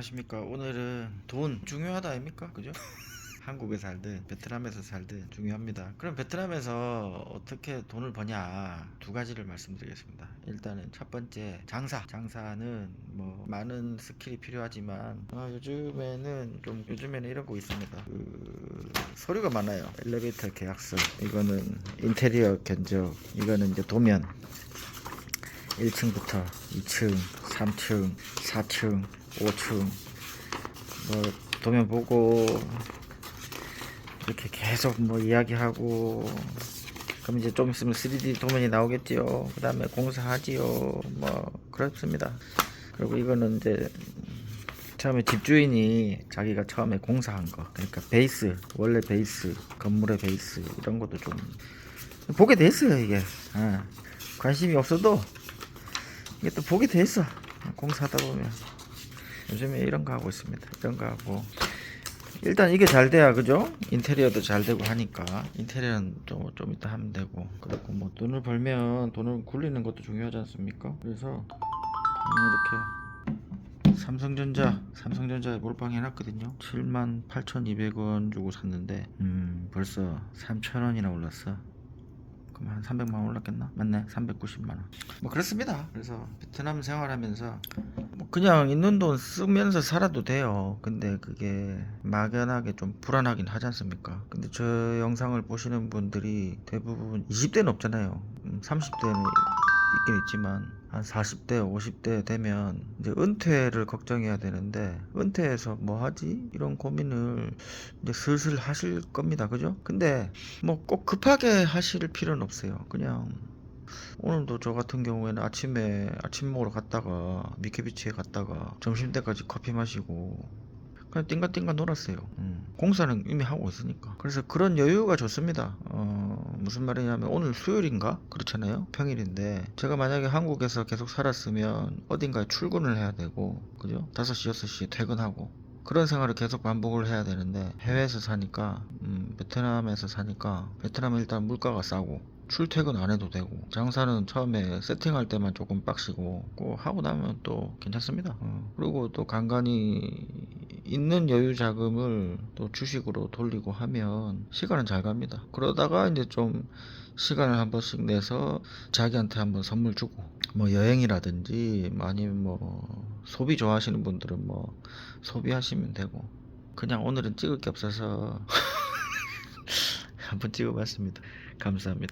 안녕하십니까. 오늘은 돈 중요하다 아닙니까? 그죠? 한국에 살든 베트남에서 살든 중요합니다. 그럼 베트남에서 어떻게 돈을 버냐 두 가지를 말씀드리겠습니다. 일단은 첫 번째 장사. 장사는 뭐 많은 스킬이 필요하지만 아, 요즘에는 좀 요즘에는 이런 거 있습니다. 그 서류가 많아요. 엘리베이터 계약서. 이거는 인테리어 견적. 이거는 이제 도면. 1층부터 2층, 3층, 4층, 5층 뭐 도면 보고 이렇게 계속 뭐 이야기하고 그럼 이제 좀 있으면 3D 도면이 나오겠지요. 그 다음에 공사하지요. 뭐 그렇습니다. 그리고 이거는 이제 처음에 집주인이 자기가 처음에 공사한 거 그러니까 베이스 원래 베이스 건물의 베이스 이런 것도 좀 보게 돼 있어요 이게 아, 관심이 없어도 이게 또 보게 돼 있어 공사하다 보면 요즘에 이런 거 하고 있습니다. 이런 거 하고. 일단 이게 잘 돼야 그죠? 인테리어도 잘 되고 하니까. 인테리어는 좀, 좀 이따 하면 되고. 그리고 뭐 돈을 벌면 돈을 굴리는 것도 중요하지 않습니까? 그래서 이렇게 삼성전자 삼성전자에 몰빵 해놨거든요. 78,200원 주고 샀는데 음 벌써 3,000원이나 올랐어. 한 300만 원 올랐겠나? 맞네 390만 원. 뭐 그렇습니다. 그래서 베트남 생활하면서 뭐 그냥 있는 돈 쓰면서 살아도 돼요. 근데 그게 막연하게 좀 불안하긴 하지 않습니까? 근데 저 영상을 보시는 분들이 대부분 20대는 없잖아요. 음, 30대는 있긴 있지만 한 40대, 50대 되면 이제 은퇴를 걱정해야 되는데 은퇴해서 뭐 하지? 이런 고민을 이제 슬슬 하실 겁니다. 그죠? 근데 뭐 꼭 급하게 하실 필요는 없어요. 그냥 오늘도 저 같은 경우에는 아침에 아침 먹으러 갔다가 미케비치에 갔다가 점심 때까지 커피 마시고 그냥 띵가띵가 놀았어요. 음, 공사는 이미 하고 있으니까. 그래서 그런 여유가 좋습니다. 어, 무슨 말이냐면 오늘 수요일인가? 그렇잖아요. 평일인데 제가 만약에 한국에서 계속 살았으면 어딘가에 출근을 해야 되고 그죠? 5시, 6시에 퇴근하고 그런 생활을 계속 반복을 해야 되는데 해외에서 사니까 음, 베트남에서 사니까 베트남은 일단 물가가 싸고 출퇴근 안 해도 되고 장사는 처음에 세팅할 때만 조금 빡시고 꼭 하고 나면 또 괜찮습니다. 어, 그리고 또 간간히 있는 여유 자금을 또 주식으로 돌리고 하면 시간은 잘 갑니다. 그러다가 이제 좀 시간을 한 번씩 내서 자기한테 한번 선물 주고 뭐 여행이라든지 뭐 아니면 뭐 소비 좋아하시는 분들은 뭐 소비하시면 되고 그냥 오늘은 찍을 게 없어서 한번 찍어봤습니다. 감사합니다